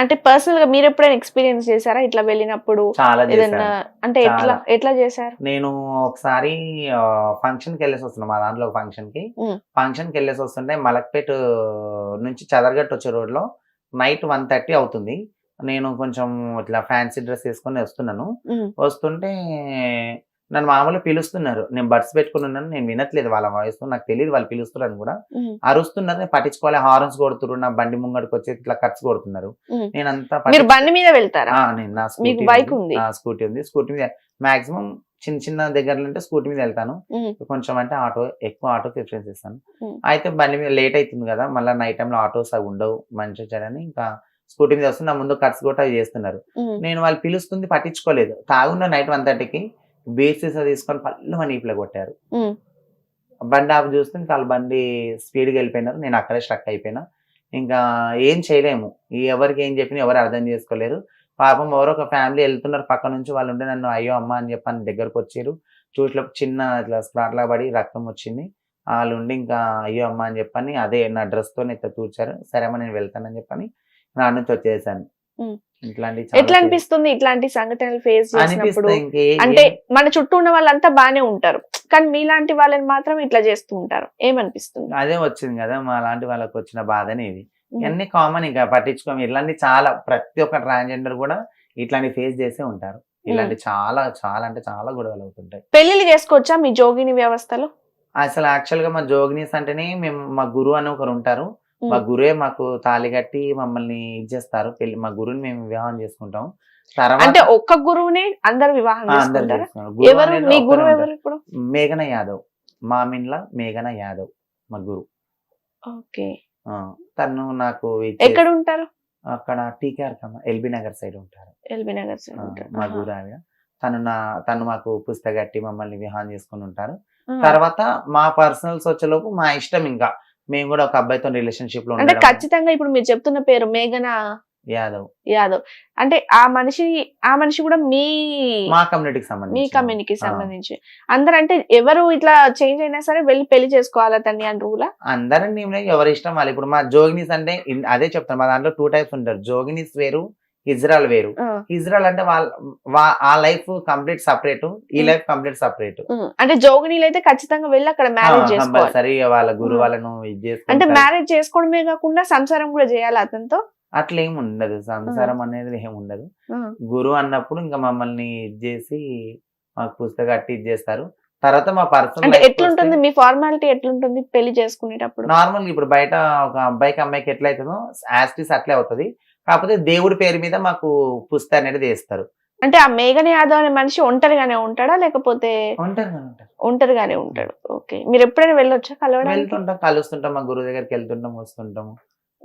అంటే పర్సనల్గా మీరు ఎప్పుడైనా ఎక్స్పీరియన్స్ చేశారా? ఇట్లా వెళ్ళినప్పుడు చాలా ఏదైనా అంటే ఎట్లా. ఎట్లా చేశారు? నేను ఒకసారి ఫంక్షన్కి వెళ్ళేసి వస్తున్నా మా దాంట్లో ఫంక్షన్కి. ఫంక్షన్కి వెళ్ళేసి వస్తుంటే మలక్పేట నుంచి చదరగట్టు వచ్చే రోడ్లో నైట్ వన్ థర్టీ అవుతుంది. నేను కొంచెం ఇట్లా ఫ్యాన్సీ డ్రెస్ వేసుకొని వస్తున్నాను. వస్తుంటే నన్ను మామూలుగా పిలుస్తున్నారు. నేను బడ్స్ పెట్టుకుని ఉన్నాను నేను వినట్లేదు వాళ్ళ వాయిస్. నాకు తెలియదు వాళ్ళు పిలుస్తున్నారని కూడా. అరుస్తున్నారు నేను పట్టించుకోవాలి హార్న్స్ కొడుతున్నారు నా బండి ముంగడికి వచ్చి ఇట్లా ఖర్చు కొడుతున్నారు. నేనంతా మీరు బండి మీద వెళ్తారా? నేను నా స్కూటీ బైక్ ఉంది? స్కూటీ ఉంది. స్కూటీ మీద మాక్సిమం చిన్న చిన్న దగ్గరలో అంటే స్కూటీ మీద వెళ్తాను. కొంచెం అంటే ఆటో ఎక్కువ ఆటో ప్రిఫరెన్స్ ఇస్తాను. అయితే బండి మీద లేట్ అవుతుంది కదా మళ్ళీ నైట్ టైంలో ఆటోస్ అవి ఉండవు మంచిగా చేయడని ఇంకా స్కూటీ మీద వస్తుంది నా ముందు కట్స్ కూడా అవి చేస్తున్నారు. నేను వాళ్ళు పిలుస్తుంది పట్టించుకోలేదు. తాగున్న నైట్ వన్ థర్టీకి బీసీస్ తీసుకొని పళ్ళు మన ఈపులో కొట్టారు. బండి ఆపు చూస్తే వాళ్ళ బండి స్పీడ్గా వెళ్ళిపోయినారు. నేను అక్కడే స్ట్రక్ అయిపోయినా. ఇంకా ఏం చేయలేము. ఎవరికి ఏం చెప్పినా ఎవరు అర్థం చేసుకోలేరు. పాపం ఎవరో ఒక ఫ్యామిలీ వెళ్తున్నారు పక్క నుంచి వాళ్ళు ఉంటే నన్ను అయ్యో అమ్మ అని చెప్పని దగ్గరకు వచ్చారు. చూట్లో చిన్న ఇట్లా స్ప్రాట్ లా పడి రక్తం వచ్చింది. వాళ్ళు ఉండి ఇంకా అయ్యో అమ్మ అని చెప్పని అదే నా డ్రెస్తో ఇట్లా తూర్చారు. సరే అమ్మ నేను వెళ్తానని చెప్పని నా నుంచి వచ్చేసాను. ఎట్లా అనిపిస్తుంది ఇట్లాంటి సంఘటనలు ఫేస్ చేసినప్పుడు? అంటే మన చుట్టూ ఉన్న వాళ్ళంతా బానే ఉంటారు. కానీ మీలాంటి వాళ్ళని మాత్రం ఇట్లా చేస్తూ ఉంటారు. ఏమనిపిస్తుంది? అదే వచ్చింది కదా మా లాంటి వాళ్ళకి వచ్చిన బాధనే ఇది. ఉమ్, ఇవన్నీ కామన్ ఇంకా పట్టించుకోము. ఇట్లాంటి చాలా ప్రతి ఒక్క ట్రాన్స్జెండర్ కూడా ఇట్లాంటి ఫేస్ చేసే ఉంటారు. ఇలాంటి చాలా చాలా అంటే చాలా గొడవలు అవుతుంటాయి. పెళ్ళిళ్ళు చేసుకోవచ్చా మీ జోగిని వ్యవస్థలో? అసలు యాక్చువల్గా మా జోగినీస్ అంటేనే మేము మా గురువు అని ఒకరు ఉంటారు. మా గురువే మాకు తాళి కట్టి మమ్మల్ని ఇచ్చేస్తారు పెళ్ళి మా గురువుని మేము వివాహం చేసుకుంటాం. తర్వాత అంటే ఒక్క గురువునే అందరు వివాహం ఎవరు? మీ గురువు. ఎవరు ఇప్పుడు? మేఘన యాదవ్. మామిన్ల మేఘన యాదవ్ మా గురువు. ఓకే. తను నాకు ఎక్కడ ఉంటారు? అక్కడ టీకేఆర్ కమ్మ ఎల్బీ నగర్ సైడ్ ఉంటారు. ఎల్బీ నగర్ ఉంటారు. మా. గురు ఆవిడ తను నా తను మాకు పుస్తక కట్టి మమ్మల్ని విహాన్ చేసుకుని ఉంటారు. తర్వాత మా పర్సనల్స్ వచ్చేలోపు మా ఇష్టం ఇంకా. మేము కూడా ఒక అబ్బాయితో రిలేషన్షిప్లో అంటే ఖచ్చితంగా ఇప్పుడు మీరు చెప్తున్న పేరు మేఘన యాదవ్. యాదవ్. అంటే ఆ మనిషి ఆ మనిషి కూడా మీ మా కమ్యూనిటీకి మీ సంబంధించి కమ్యూనిటీకి సంబంధించి. అందరు అంటే ఎవరు ఇట్లా చేంజ్ అయినా సరే వెళ్ళి పెళ్ళి చేసుకోవాలా తన్ని అని రూలా అందరం ఎవరి ఇష్టం వాళ్ళు. ఇప్పుడు మా జోగినీస్ అంటే అదే చెప్తాను మా దాంట్లో టూ టైప్స్ ఉంటారు. జోగినీస్ వేరు ఇజ్రాయల్ వేరు. ఇజ్రాయల్ అంటే వాళ్ళ ఆ లైఫ్ కంప్లీట్ సపరేట్ ఈ. Life complete separate. అంటే జోగినీలు అయితే ఖచ్చితంగా వెళ్ళి అక్కడ మ్యారేజ్ కంపల్సరీ వాళ్ళ గురు. వాళ్ళను అంటే. మ్యారేజ్ చేసుకోవడమే కాకుండా సంసారం కూడా చేయాలి అతనితో? అట్లా ఏమి ఉండదు. సంసారం అనేది ఏమి ఉండదు. ఆ, గురువు అన్నప్పుడు ఇంకా మమ్మల్ని ఇది చేసి మాకు పుస్తకం కట్టి ఇది చేస్తారు. తర్వాత మా పర్సనల్ ఎట్లుంటుంది? మీ ఫార్మాలిటీ ఎట్లుంటుంది పెళ్ళి చేసుకునేటప్పుడు? నార్మల్ ఇప్పుడు బయట ఒక అబ్బాయికి అమ్మాయికి ఎట్లా అవుతుందో యాస్టిస్ అట్లే అవుతుంది. కాకపోతే దేవుడి పేరు మీద మాకు పుస్తకం అనేది వేస్తారు అంటే ఆ మేఘన యాదవ్ అనే మనిషి ఒంటరిగానే ఉంటాడా? లేకపోతే ఒంటరిగానే ఉంటాడు. ఓకే. మీరు ఎప్పుడైనా వెళ్ళొచ్చా కలవడానికి? వెళ్తుంటాం కలుస్తుంటాం మా గురువు దగ్గరికి వెళ్తుంటాం వస్తుంటాము.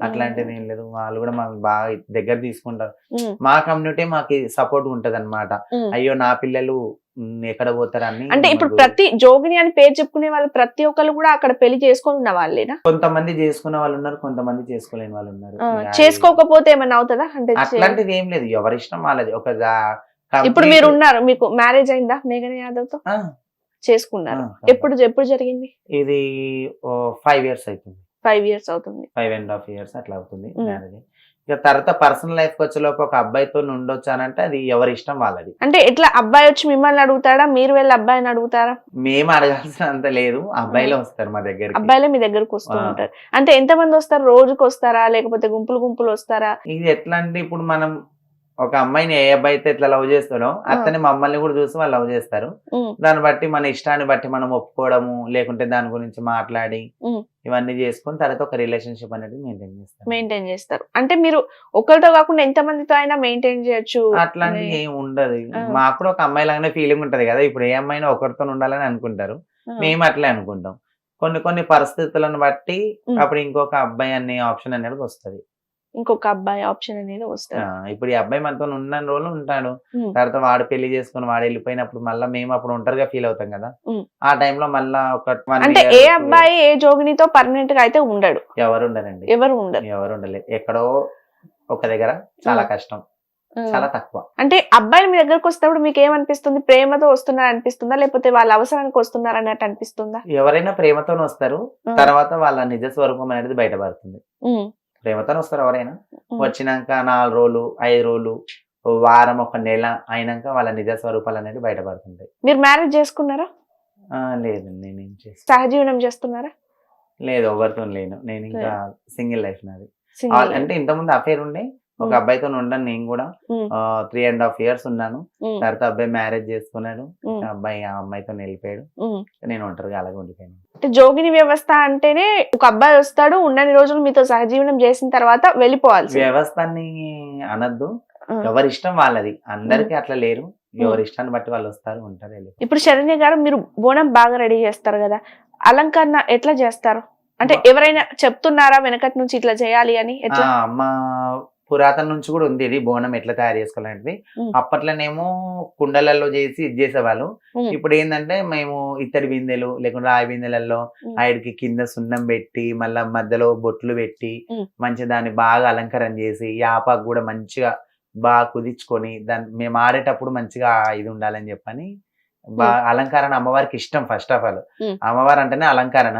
అట్లాంటిది ఏం లేదు. వాళ్ళు కూడా మాకు బాగా దగ్గర తీసుకుంటారు. మా కమ్యూనిటీ మాకు సపోర్ట్ ఉంటది అనమాట. అయ్యో నా పిల్లలు ఎక్కడ పోతారని అంటే ఇప్పుడు ప్రతి జోగిని అని పేరు చెప్పుకునే వాళ్ళు ప్రతి ఒక్కరు కూడా అక్కడ పెళ్ళి చేసుకొని ఉన్న వాళ్ళేనా? కొంతమంది చేసుకున్న వాళ్ళు ఉన్నారు కొంతమంది చేసుకోలేని వాళ్ళు ఉన్నారు. చేసుకోకపోతే ఏమైనా అవుతుందా? అంటే అట్లాంటిది ఏం లేదు. ఎవరి ఇష్టం వాళ్ళది. ఒక ఇప్పుడు మీరు ఉన్నారు మీకు మ్యారేజ్ అయిందా మేఘన యాదవ్తో చేసుకున్నారు. ఎప్పుడు ఎప్పుడు జరిగింది? ఇది ఫైవ్ ఇయర్స్ అవుతుంది. ఫైవ్ ఇయర్స్ అవుతుంది. ఫైవ్ అండ్ హాఫ్ ఇయర్స్ అట్లా అవుతుంది. మ్యారేజ్. ఇక తర్వాత పర్సనల్ లైఫ్ వచ్చేలోపు ఒక అబ్బాయితో ఉండొచ్చు అని అంటే అది ఎవరి ఇష్టం వాళ్ళది. అంటే ఎట్లా అబ్బాయి వచ్చి మిమ్మల్ని అడుగుతాడా? మీరు వెళ్ళి అబ్బాయిని అడుగుతారా? మేము అడగాల్సినంత లేదు. అబ్బాయిలే వస్తారు మా దగ్గరికి. అబ్బాయిలే మీ దగ్గరకు వస్తూ. ఉంటారు. అంటే ఎంత మంది వస్తారు? రోజుకి వస్తారా లేకపోతే గుంపులు గుంపులు వస్తారా? ఇది ఎట్లా అంటే ఇప్పుడు మనం ఒక అమ్మాయిని ఏ అబ్బాయి అయితే ఎట్లా లవ్ చేస్తాడో అతని మమ్మల్ని కూడా చూసి వాళ్ళు లవ్ చేస్తారు. దాన్ని బట్టి మన ఇష్టాన్ని బట్టి మనం ఒప్పుకోవడము లేకుంటే దాని గురించి మాట్లాడి. ఇవన్నీ చేసుకుని తర్వాత ఒక రిలేషన్షిప్ అనేది మెయింటైన్ చేస్తాం మెయింటైన్ చేస్తారు. అంటే మీరు ఒకరితో కాకుండా ఎంత మందితో అయినా మెయింటైన్ చేయొచ్చు అట్లాంటి ఏం ఉండదు. మాకు కూడా ఒక అమ్మాయి లాగానే ఫీలింగ్ ఉంటది కదా. ఇప్పుడు ఏ అమ్మాయినా ఒకరితో ఉండాలని అనుకుంటారు. మేము అట్లే అనుకుంటాం. కొన్ని కొన్ని పరిస్థితులను బట్టి. అప్పుడు ఇంకొక అబ్బాయి అనే ఆప్షన్ అనేది వస్తది. ఇంకొక అబ్బాయి ఆప్షన్ అనేది వస్తుంది. ఇప్పుడు ఈ అబ్బాయి మనతో ఉన్న రోజులు ఉంటాడు. తర్వాత వాడు పెళ్ళి చేసుకుని వాడు వెళ్ళిపోయినప్పుడు మళ్ళీ మేము అప్పుడు ఒంటరిగా ఫీల్ అవుతాం కదా. ఆ టైంలో మళ్ళా ఒక అంటే ఏ అబ్బాయి ఏ జోగినితో పర్మనెంట్గా అయితే ఉండడు. ఎవరు ఉండరండి. ఎవరు ఉండరు. ఎవరు ఉండలేదు ఎక్కడో ఒక దగ్గర చాలా కష్టం. చాలా తక్కువ. అంటే అబ్బాయిలు మీ దగ్గరకు వస్తేప్పుడు మీకు ఏమనిపిస్తుంది? ప్రేమతో వస్తున్నారు అనిపిస్తుందా? లేకపోతే వాళ్ళ అవసరానికి వస్తున్నారు అన్నట్టు అనిపిస్తుందా? ఎవరైనా ప్రేమతో వస్తారు. తర్వాత వాళ్ళ నిజ స్వరూపం అనేది బయటపడుతుంది. ప్రేమతో వస్తారు ఎవరైనా. వచ్చినాక నాలుగు రోజులు ఐదు రోజులు వారం ఒక నెల అయినాక వాళ్ళ నిజ స్వరూపాలు అనేది బయటపడుతుంటాయి. మీరు మ్యారేజ్ చేసుకున్నారా? లేదు నేనేం చేస్తాను సహజీవనం చేస్తున్నారా? లేదు ఎవరితో లేను. నేను ఇంకా సింగిల్ లైఫ్ నాది. అంటే ఇంతకుముందు అఫేర్ ఉండే. ఒక. అబ్బాయితో ఉండను నేను కూడా. త్రీ అండ్ హాఫ్ ఇయర్స్ ఉన్నాను. తర్వాత అబ్బాయి మ్యారేజ్ చేసుకున్నాడు. అబ్బాయి ఆ అమ్మాయితో వెళ్ళిపోయాడు. నేను ఒంటరిగా అలాగే ఉండిపోయాను. అంటే జోగిని వ్యవస్థ అంటేనే ఒక అబ్బాయి వస్తాడు ఉన్నన్ని రోజులు మీతో సహజీవనం చేసిన తర్వాత వెళ్ళిపోవాల్సి వ్యవస్థని అనద్దు. ఎవరి ఇష్టం వాళ్ళది. అందరికి అట్లా లేరు. ఎవరి ఇష్టాన్ని బట్టి వాళ్ళు వస్తారు ఉంటారు ఇప్పుడు శరణ్య గారు మీరు బోనం బాగా రెడీ చేస్తారు కదా. అలంకరణ ఎట్లా చేస్తారు? అంటే ఎవరైనా చెప్తున్నారా వెనకటి నుంచి ఇట్లా చేయాలి అని? ఎట్లా? మా పురాతన నుంచి కూడా ఉంది ఇది బోనం ఎట్లా తయారు చేసుకోవాలంటే. అప్పట్లోనేమో కుండలలో చేసి ఇది చేసేవాళ్ళు. ఇప్పుడు ఏంటంటే మేము ఇత్తడి బిందెలు లేకుంటే రాయి బిందెలలో. ఆడికి కింద సున్నం పెట్టి మళ్ళా మధ్యలో బొట్లు పెట్టి. మంచి దాన్ని బాగా అలంకరణ చేసి యాపాకు కూడా మంచిగా బాగా కుదించుకొని దాన్ని మేము ఆడేటప్పుడు మంచిగా ఇది ఉండాలని చెప్పని బాగా అలంకరణ అమ్మవారికి ఇష్టం ఫస్ట్ ఆఫ్ ఆల్. అమ్మవారు అంటేనే అలంకరణ.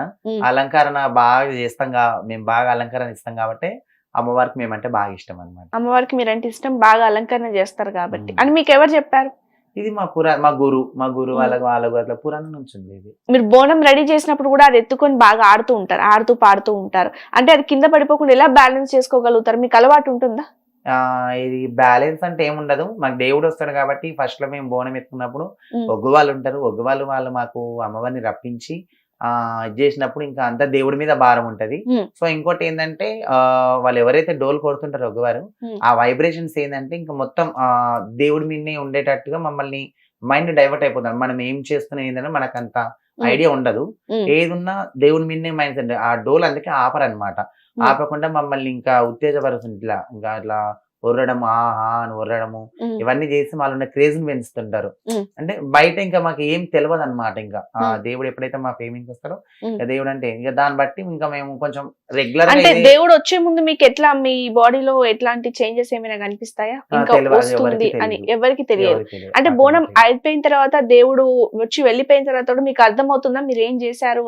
అలంకరణ బాగా చేస్తాం కా మేము బాగా అలంకరణ ఇస్తాం కాబట్టి అమ్మవారికి మేమంటే బాగా ఇష్టం అన్నమాట అమ్మవారికి మీరంటే ఇష్టం బాగా అలంకరణ చేస్తారు కాబట్టి. అని మీకు ఎవరు చెప్పారు? ఇది మా పురా మా గురు మా గురు ఉమ్. వాళ్ళకి వాళ్ళకు అట్లా పురాణం నుంచి ఉంది ఇది మీరు బోనం రెడీ చేసినప్పుడు కూడా అది ఎత్తుకొని బాగా ఆడుతూ ఉంటారు ఆడుతూ పాడుతూ ఉంటారు. అంటే అది కింద పడిపోకుండా ఎలా బ్యాలెన్స్ చేసుకోగలుగుతారు? మీకు అలవాటు ఉంటుందా? ఇది బ్యాలెన్స్ అంటే ఏముండదు మాకు దేవుడు వస్తాడు కాబట్టి ఫస్ట్లో మేము బోనం ఎత్తుకున్నప్పుడు. ఒగ్గు వాళ్ళు ఉంటారు. ఒగ్గు వాళ్ళు వాళ్ళు మాకు అమ్మవారిని రప్పించి ఆ ఇది చేసినప్పుడు ఇంకా అంతా దేవుడి మీద భారం ఉంటది. సో ఇంకోటి ఏంటంటే ఆ వాళ్ళు ఎవరైతే డోల్ కొడుతుంటారో ఉమ్. ఆ వైబ్రేషన్స్ ఏంటంటే ఇంకా మొత్తం ఆ దేవుడి మీదనే ఉండేటట్టుగా మమ్మల్ని మైండ్ డైవర్ట్ అయిపోతుంది మనం ఏం చేస్తున్నాం ఏంటంటే మనకు అంత. ఐడియా ఉండదు. ఏదున్నా దేవుడి మీదనే మైండ్ సెట్ ఆ డోల్ అందుకే ఆపరనమాట ఉమ్. ఆపకుండా మమ్మల్ని ఇంకా ఉత్తేజపరుస్తుంది ఇట్లా ఇంకా ఇట్లా ఒర్రడం ఆహా అని ఒర్రడము ఉమ్. ఇవన్నీ చేసి వాళ్ళు ఉన్న క్రేజ్ పెంచుతుంటారు. అంటే బయట ఇంకా మాకు ఏం తెలియదు అనమాట ఇంకా. దేవుడు ఎప్పుడైతే మా ఫేమింగ్ వస్తారో దేవుడు అంటే ఇంకా దాన్ని బట్టి ఇంకా మేము కొంచెం రెగ్యులర్ అంటే దేవుడు వచ్చే ముందు మీకు ఎట్లా మీ బాడీలో ఎట్లాంటి చేంజెస్ ఏమైనా కనిపిస్తాయా ఇంకా వస్తుంది అని. ఎవరికి తెలియదు అంటే బోనం అయిపోయిన తర్వాత దేవుడు వచ్చి వెళ్ళిపోయిన తర్వాత కూడా మీకు అర్థమవుతుందా మీరు ఏం చేశారు?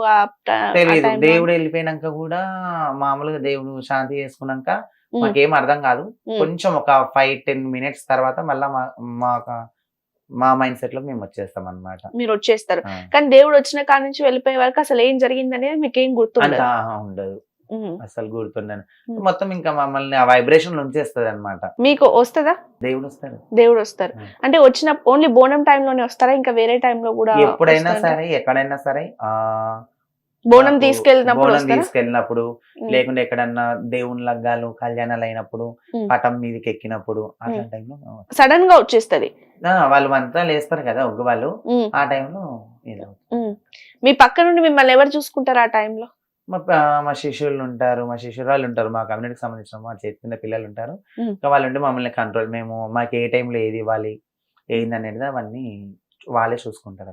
దేవుడు వెళ్ళిపోయినాక కూడా మామూలుగా దేవుడు శాంతి చేసుకున్నాక. మాకేం అర్థం కాదు. కొంచెం ఒక ఫైవ్ టెన్ మినిట్స్ తర్వాత మళ్ళీ మా మా మైండ్ సెట్లో మేము వచ్చేస్తాం అనమాట మీరు వచ్చేస్తారు. కానీ దేవుడు వచ్చిన కాడ నుంచి వెళ్ళిపోయే వరకు అసలు ఏం జరిగింది అనేది మీకు ఏం ఆహా ఉండదు. అసలు గుర్తుండను. మొత్తం ఇంకా మమ్మల్ని ఆ వైబ్రేషన్ ఉంచేస్తుంది అనమాట మీకు వస్తుందా? దేవుడు వస్తాడు. దేవుడు వస్తారు. అంటే వచ్చిన ఓన్లీ బోనం time లోనే వస్తారా? ఇంకా వేరే time లో కూడా ఎప్పుడైనా వస్తారా? సరే ఎక్కడైనా సరే ఆ బోనం తీసుకెళ్ళినప్పుడు బోనం తీసుకెళ్ళినప్పుడు. లేకుంటే ఎక్కడన్నా దేవుని లగ్గాలు కళ్యాణాలు అయినప్పుడు. పటం మీదకి ఎక్కినప్పుడు అట్లా టైంలో సడన్గా వచ్చేస్తది. వాళ్ళు అంతా లేస్తారు కదా ఒగ్గు వాళ్ళు. ఆ టైంలో. మీ పక్క నుండి మిమ్మల్ని ఎవరు చూసుకుంటారు ఆ టైంలో మా మా శిష్యులు ఉంటారు మా శిష్యురాలు ఉంటారు మా కమ్యూనిటీకి సంబంధించిన మా చేతి పిల్లలు ఉంటారు. వాళ్ళు ఉంటే మమ్మల్ని కంట్రోల్ మేము మాకు ఏ టైంలో ఏది ఇవ్వాలి ఏంది అనేది అవన్నీ వాళ్ళే చూసుకుంటారు.